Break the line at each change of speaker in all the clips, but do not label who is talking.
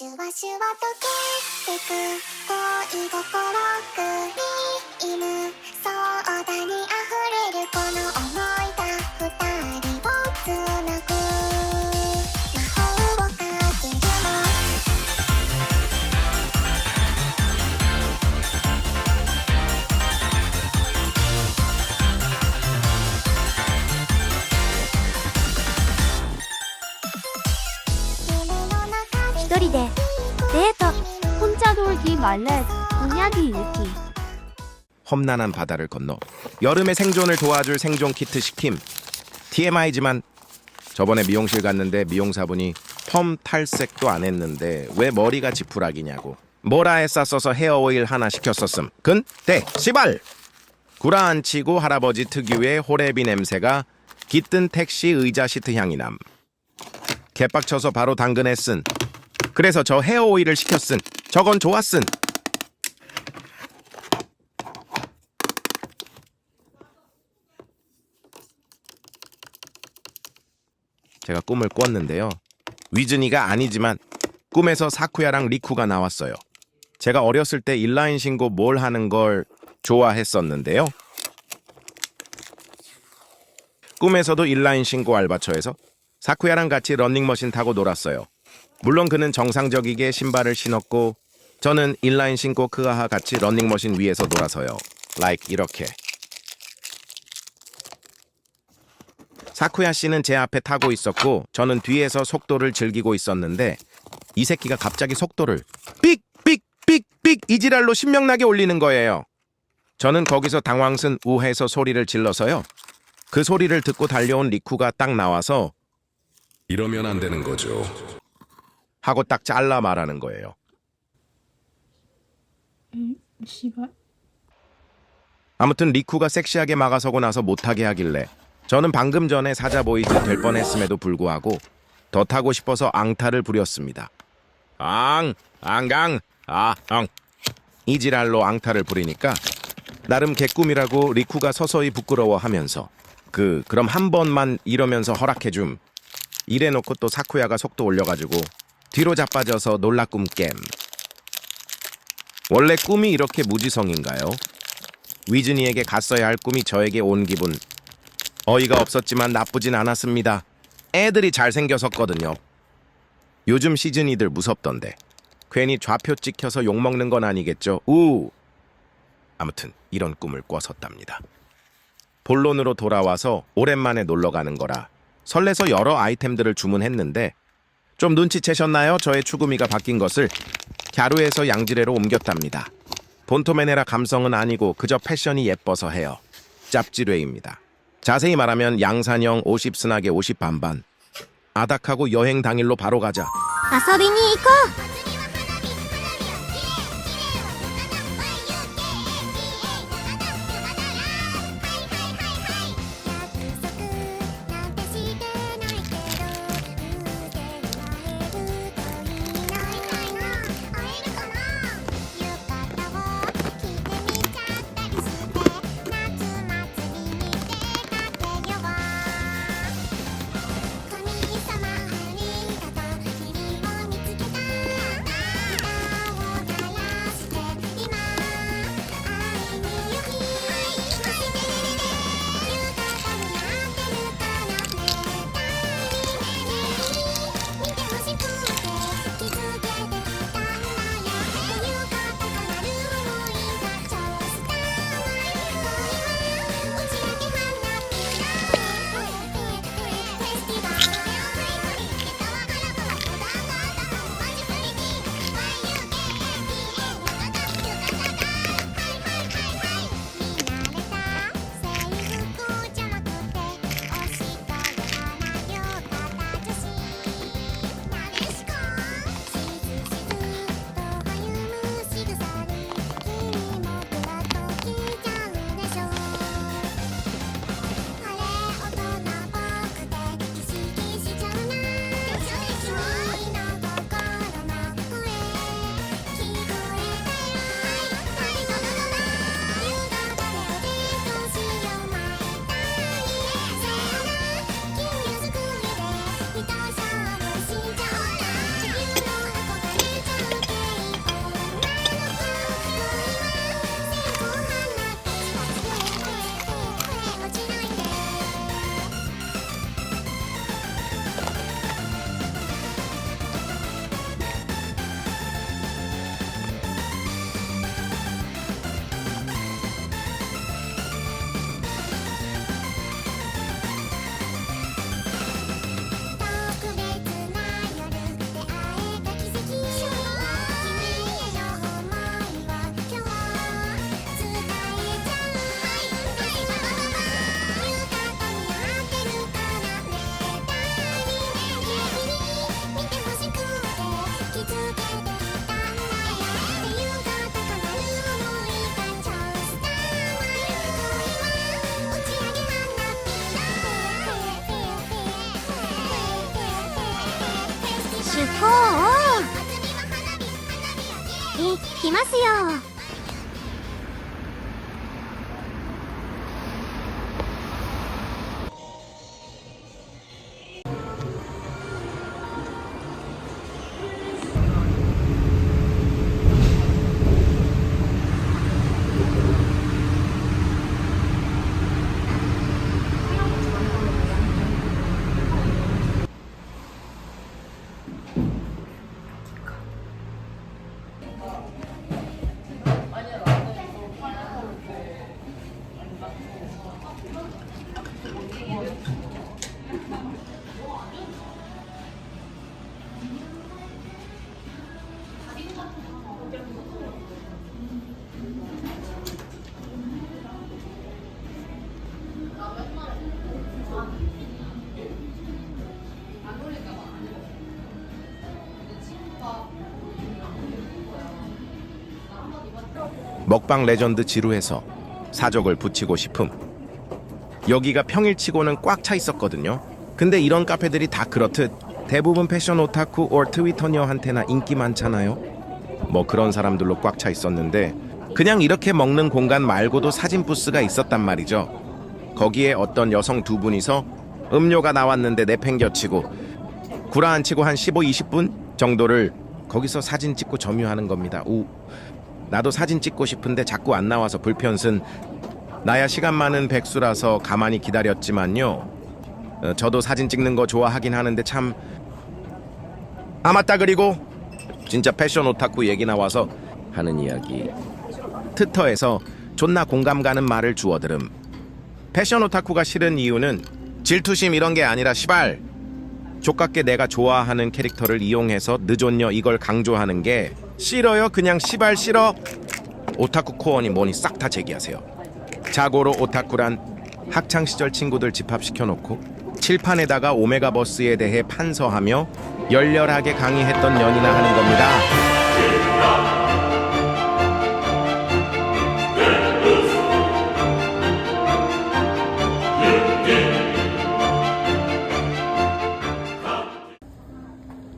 シュワシュワとけてく恋心くり犬
말래 공약이 읽기
험난한 바다를 건너 여름의 생존을 도와줄 생존 키트 시킴 TMI지만 저번에 미용실 갔는데 미용사분이 펌 탈색도 안 했는데 왜 머리가 지푸라기냐고 모라에 싸서서 헤어오일 하나 시켰었음. 근데 시발! 구라앉히고 할아버지 특유의 호레비 냄새가 깃든 택시 의자 시트 향이 남. 개빡쳐서 바로 당근에 쓴 그래서 저 헤어 오일을 시켰음 저건 좋았음 제가 꿈을 꿨는데요. 위즈니가 아니지만 꿈에서 사쿠야랑 리쿠가 나왔어요. 제가 어렸을 때 인라인 신고 뭘 하는 걸 좋아했었는데요. 꿈에서도 인라인 신고 알바처에서 사쿠야랑 같이 런닝머신 타고 놀았어요. 물론 그는 정상적이게 신발을 신었고 저는 인라인 신고 그아하 같이 런닝머신 위에서 놀아서요. like 이렇게. 사쿠야 씨는 제 앞에 타고 있었고 저는 뒤에서 속도를 즐기고 있었는데 이 새끼가 갑자기 속도를 삑삑삑삑 이지랄로 신명나게 올리는 거예요. 저는 거기서 당황슨 우해서 소리를 질러서요. 그 소리를 듣고 달려온 리쿠가 딱 나와서
이러면 안 되는 거죠.
하고 딱 잘라 말하는 거예요.
씨발
아무튼 리쿠가 섹시하게 막아서고 나서 못하게 하길래 저는 방금 전에 사자보이즈 될 뻔했음에도 불구하고 더 타고 싶어서 앙타를 부렸습니다. 앙, 앙강, 아, 앙. 이 지랄로 앙타를 부리니까 나름 개꿈이라고 리쿠가 서서히 부끄러워하면서 그 그럼 한 번만 이러면서 허락해줌. 이래놓고 또 사쿠야가 속도 올려가지고 뒤로 자빠져서 놀라 꿈 깸. 원래 꿈이 이렇게 무지성인가요? 위즈니에게 갔어야 할 꿈이 저에게 온 기분. 어이가 없었지만 나쁘진 않았습니다. 애들이 잘생겼었거든요. 요즘 시즌이들 무섭던데. 괜히 좌표 찍혀서 욕먹는 건 아니겠죠? 우! 아무튼 이런 꿈을 꿨었답니다. 본론으로 돌아와서 오랜만에 놀러 가는 거라 설레서 여러 아이템들을 주문했는데 좀 눈치채셨나요? 저의 추구미가 바뀐 것을 갸루에서 양지레로 옮겼답니다. 본토메네라 감성은 아니고 그저 패션이 예뻐서 해요. 짭지레입니다. 자세히 말하면 양산형 50 스나게 50 반반. 아닥하고 여행 당일로 바로 가자.
遊びに行こう
きますよ。
먹방 레전드 지루해서 사족을 붙이고 싶음. 여기가 평일치고는 꽉 차 있었거든요. 근데 이런 카페들이 다 그렇듯 대부분 패션 오타쿠 or 트위터녀한테나 인기 많잖아요. 뭐 그런 사람들로 꽉 차 있었는데 그냥 이렇게 먹는 공간 말고도 사진 부스가 있었단 말이죠. 거기에 어떤 여성 두 분이서 음료가 나왔는데 내팽겨치고 구라앉히고 한 15, 20분 정도를 거기서 사진 찍고 점유하는 겁니다. 우. 나도 사진 찍고 싶은데 자꾸 안 나와서 불편슨 나야 시간 많은 백수라서 가만히 기다렸지만요. 어, 저도 사진 찍는 거 좋아하긴 하는데 참. 아 맞다. 그리고 진짜 패션 오타쿠 얘기 나와서 하는 이야기. 트터에서 존나 공감 가는 말을 주워들음. 패션 오타쿠가 싫은 이유는 질투심 이런 게 아니라 시발. 족같게 내가 좋아하는 캐릭터를 이용해서 늦었녀 이걸 강조하는 게 싫어요? 그냥 시발 싫어? 오타쿠 코어니 뭐니 싹 다 제기하세요. 자고로 오타쿠란 학창 시절 친구들 집합시켜 놓고 칠판에다가 오메가 버스에 대해 판서하며 열렬하게 강의했던 년이나 하는 겁니다.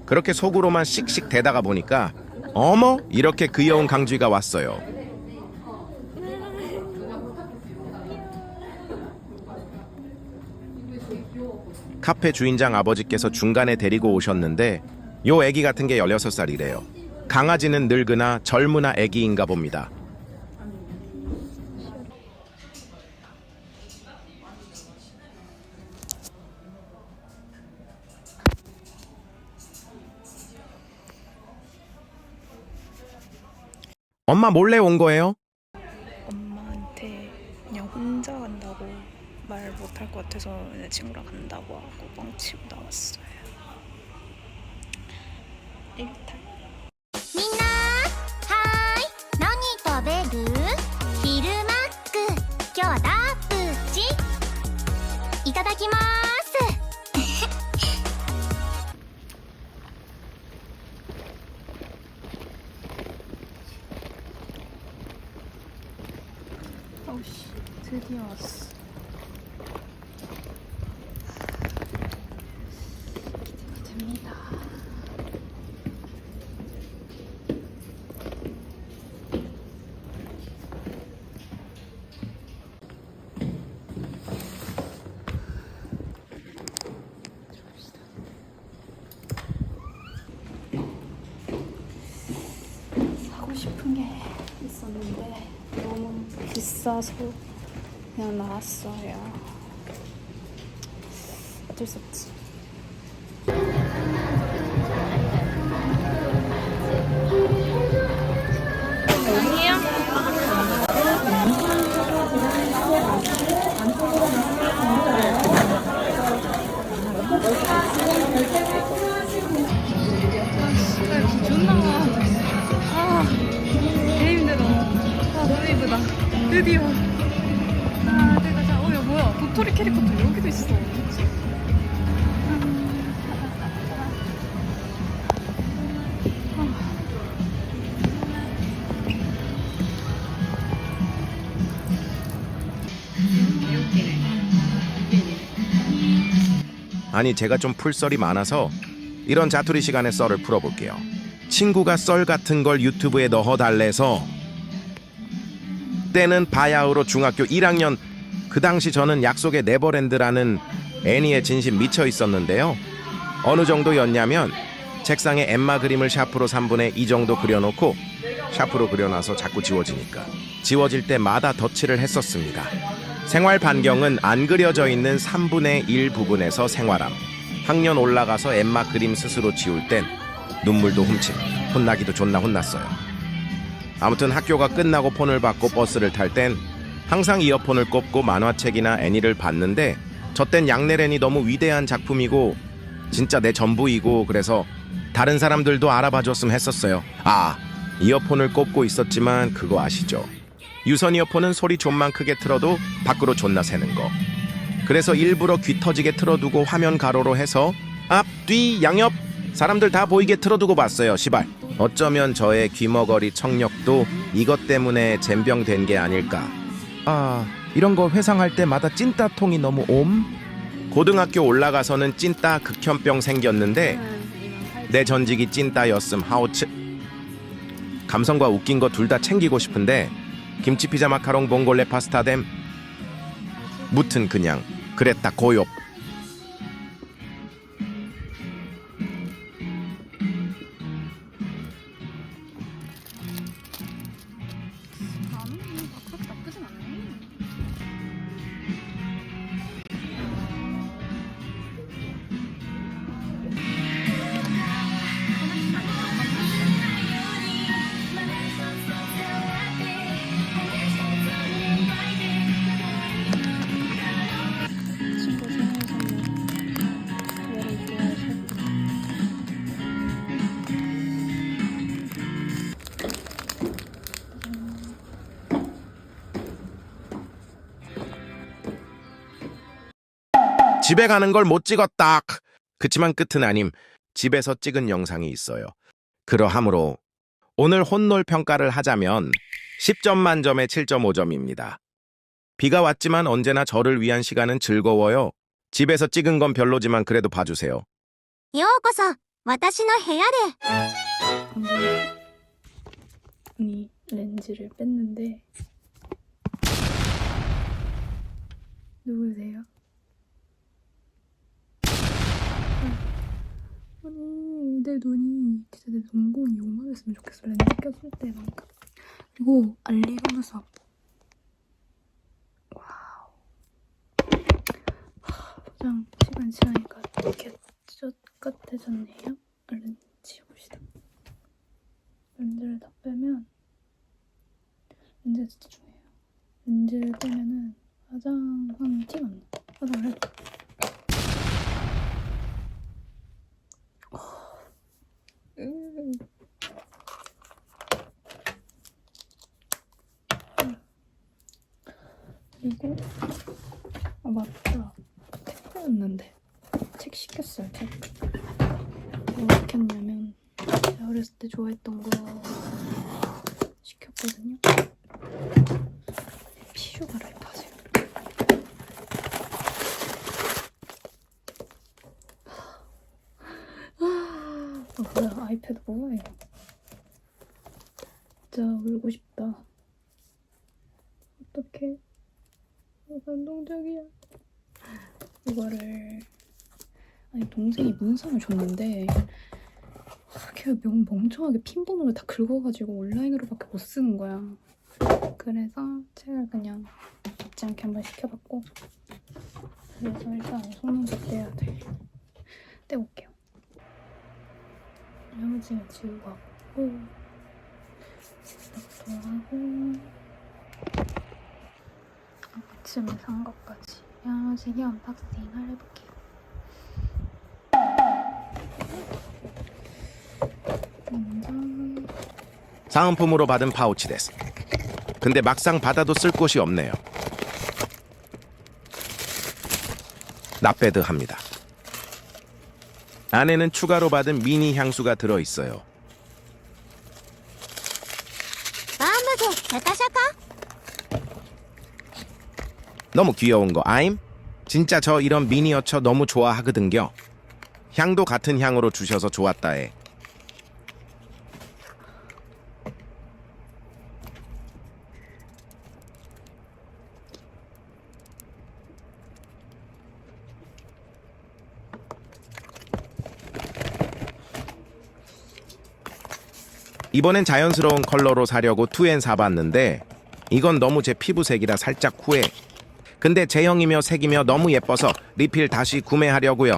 그렇게 속으로만 씩씩 대다가 보니까 어머 이렇게 귀여운 강쥐가 왔어요. 카페 주인장 아버지께서 중간에 데리고 오셨는데 요 애기 같은 게 16살이래요. 강아지는 늙으나 젊으나 애기인가 봅니다. 엄마 몰래 온 거예요?
엄마한테 그냥 혼자 간다고 말 못 할 것 같아서 그냥 친구랑 간다고 하고 뻥치고 나왔어요. 비싸서 그냥 나왔어요. 어쩔 수 없지. 아개 힘들어 아 너무 예쁘다 드디어 아 내가 자 어야 뭐야 도토리 캐릭터도 여기도 있어?
아니 제가 좀 풀썰이 많아서 이런 자투리 시간에 썰을 풀어볼게요. 친구가 썰 같은 걸 유튜브에 넣어달래서 때는 바야흐로 중학교 1학년 그 당시 저는 약속의 네버랜드라는 애니에 진심 미쳐 있었는데요. 어느 정도였냐면 책상에 엠마 그림을 샤프로 3분의 2 정도 그려놓고 샤프로 그려놔서 자꾸 지워지니까 지워질 때마다 덧칠을 했었습니다. 생활 반경은 안 그려져 있는 3분의 1 부분에서 생활함. 학년 올라가서 엠마 그림 스스로 지울 땐 눈물도 훔침, 혼나기도 존나 혼났어요. 아무튼 학교가 끝나고 폰을 받고 버스를 탈 땐 항상 이어폰을 꼽고 만화책이나 애니를 봤는데 저땐 양내렌이 너무 위대한 작품이고 진짜 내 전부이고 그래서 다른 사람들도 알아봐 줬으면 했었어요. 아, 이어폰을 꼽고 있었지만 그거 아시죠? 유선 이어폰은 소리 좀만 크게 틀어도 밖으로 존나 새는 거. 그래서 일부러 귀 터지게 틀어두고 화면 가로로 해서 앞, 뒤, 양옆 사람들 다 보이게 틀어두고 봤어요. 시발. 어쩌면 저의 귀머거리 청력도 이것 때문에 잼병된 게 아닐까. 아, 이런 거 회상할 때마다 찐따통이 너무 옴? 고등학교 올라가서는 찐따 극혐병 생겼는데 내 전직이 찐따였음 하우츠 감성과 웃긴 거 둘 다 챙기고 싶은데 김치 피자 마카롱 봉골레 파스타 댐 무튼 그냥 그랬다 고요 집에 가는 걸 못 찍었다 그치만 끝은 아님 집에서 찍은 영상이 있어요 그러하므로 오늘 혼놀 평가를 하자면 10점 만점에 7.5점입니다 비가 왔지만 언제나 저를 위한 시간은 즐거워요 집에서 찍은 건 별로지만 그래도 봐주세요
ようこそ私の部屋で
아니 렌즈를 뺐는데 누구세요? 아니 내 눈이 진짜 내 눈공이 요만했으면 좋겠어 렌즈 꼈을 때만큼 그리고 알리 속눈썹 와우 하, 포장 시간 지나니까 이렇게 똑같아졌네요 얼른 지워봅시다 렌즈를 다 빼면 렌즈가 진짜 중요해요. 렌즈를 빼면은 화장한 티가 안 나. 화장을 해도. 음. 그리고 아 맞다 택배였는데 책 시켰어요 책. 뭐 시켰냐면 제가 어렸을 때 좋아했던 거 시켰거든요. 피규어 갈아입 하세요. 아, 뭐야, 아이패드 뭐예요? 진짜 울고 싶다. 어떡해. 어, 감동적이야. 이거를, 아니, 동생이 문상을 줬는데, 걔가 명 멍청하게 핀 번호를 다 긁어가지고 온라인으로밖에 못 쓰는 거야. 그래서 책을 그냥 잊지 않게 한번 시켜봤고 그래서 일단 속눈썹 떼야 돼. 떼볼게요. 야무지게 지우고 왔고 이것도 하고 아침에 산 것까지 야무지게 언박싱을 해볼게요.
사은품으로 받은 파우치 데스 근데 막상 받아도 쓸 곳이 없네요 납배드합니다 안에는 추가로 받은 미니 향수가 들어있어요
バームズシャカシャカ
너무 귀여운 거 아임? 진짜 저 이런 미니어처 너무 좋아하거든요 향도 같은 향으로 주셔서 좋았다에 이번엔 자연스러운 컬러로 사려고 투엔 사봤는데 이건 너무 제 피부색이라 살짝 후회. 근데 제형이며 색이며 너무 예뻐서 리필 다시 구매하려고요.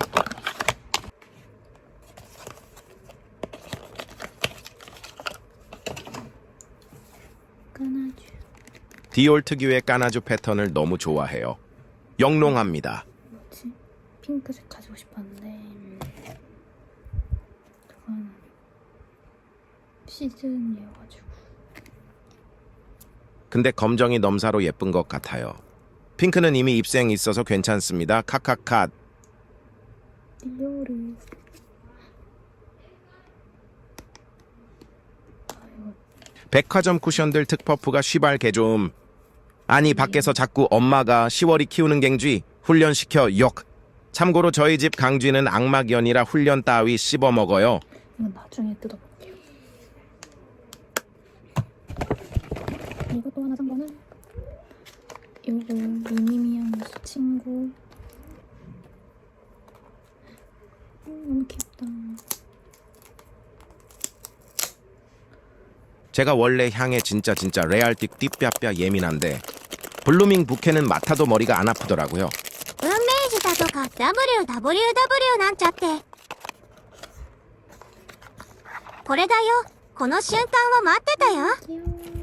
까나주.
디올 특유의 까나주 패턴을 너무 좋아해요. 영롱합니다.
뭐지? 핑크색 가지고 싶었는데 음, 그건 시즌이어가지고
근데 검정이 넘사로 예쁜 것 같아요. 핑크는 이미 입생 있어서 괜찮습니다. 카카카.
디오르.
백화점 쿠션들 특퍼프가 쉬발 개좀. 아니 밖에서 자꾸 엄마가 10월이 키우는 갱쥐 훈련시켜 욕. 참고로 저희 집 강쥐는 악마견이라 훈련 따위 씹어 먹어요.
이건 나중에 뜯어볼게 그리고 또 하나 산 거는 요거 미니미양 친구. 음, 너무 귀엽다.
제가 원래 향에 진짜 진짜 레알틱 띠뼈뼈 예민한데 블루밍 부케는 맡아도 머리가 안 아프더라고요.
運命児だとか WWW なんちゃってこれだよこの瞬間を待ってたよ
귀여워.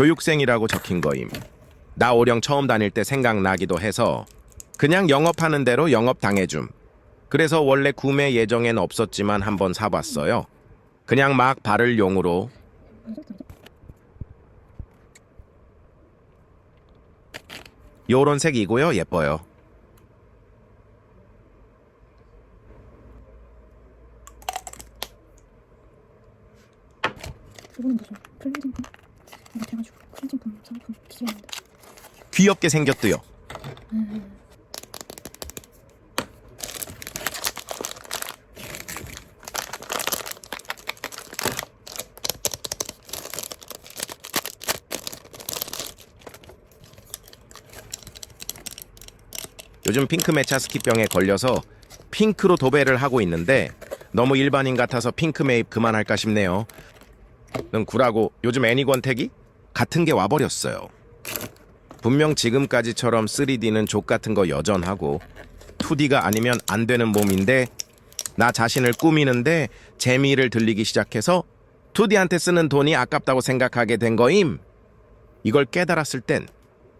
교육생이라고 적힌 거임. 나 오령 처음 다닐 때 생각나기도 해서 그냥 영업하는 대로 영업 당해줌. 그래서 원래 구매 예정엔 없었지만 한번 사봤어요. 그냥 막 바를 용으로 요런 색이고요. 예뻐요.
이거는 무슨 클렌징품? 기재하는데
귀엽게 생겼도요. 요즘 핑크 매차 스키병에 걸려서 핑크로 도배를 하고 있는데 너무 일반인 같아서 핑크 매입 그만할까 싶네요. 는 구라고 요즘 애니권 택이 같은 게 와버렸어요. 분명 지금까지처럼 3D는 족 같은 거 여전하고 2D가 아니면 안 되는 몸인데 나 자신을 꾸미는데 재미를 들리기 시작해서 2D한테 쓰는 돈이 아깝다고 생각하게 된 거임. 이걸 깨달았을 땐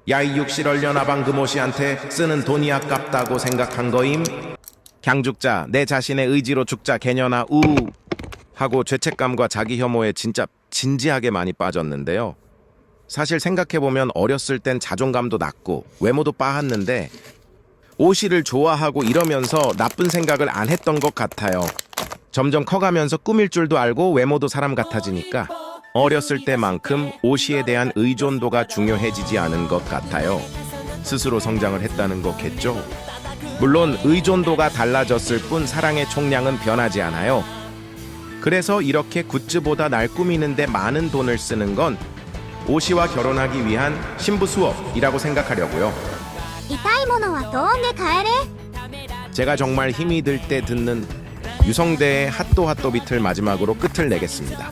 야이 육실얼련 아방금오시한테 쓰는 돈이 아깝다고 생각한 거임. 향죽자 내 자신의 의지로 죽자 개년아 우 하고 죄책감과 자기 혐오에 진짜 진지하게 많이 빠졌는데요. 사실 생각해보면 어렸을 땐 자존감도 낮고 외모도 빠았는데 오시를 좋아하고 이러면서 나쁜 생각을 안 했던 것 같아요. 점점 커가면서 꾸밀 줄도 알고 외모도 사람 같아지니까 어렸을 때만큼 오시에 대한 의존도가 중요해지지 않은 것 같아요. 스스로 성장을 했다는 거겠죠? 물론 의존도가 달라졌을 뿐 사랑의 총량은 변하지 않아요. 그래서 이렇게 굿즈보다 날 꾸미는데 많은 돈을 쓰는 건 오시와 결혼하기 위한 신부 수업이라고 생각하려고요.
痛いものはドーンで帰れ
제가 정말 힘이 들 때 듣는 유성대의 핫도 핫도 비틀 마지막으로 끝을 내겠습니다.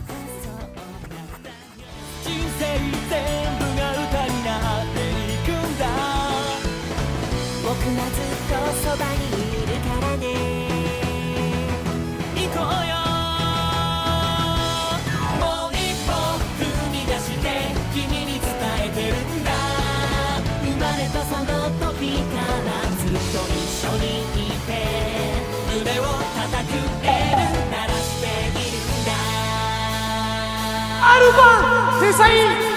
出
发听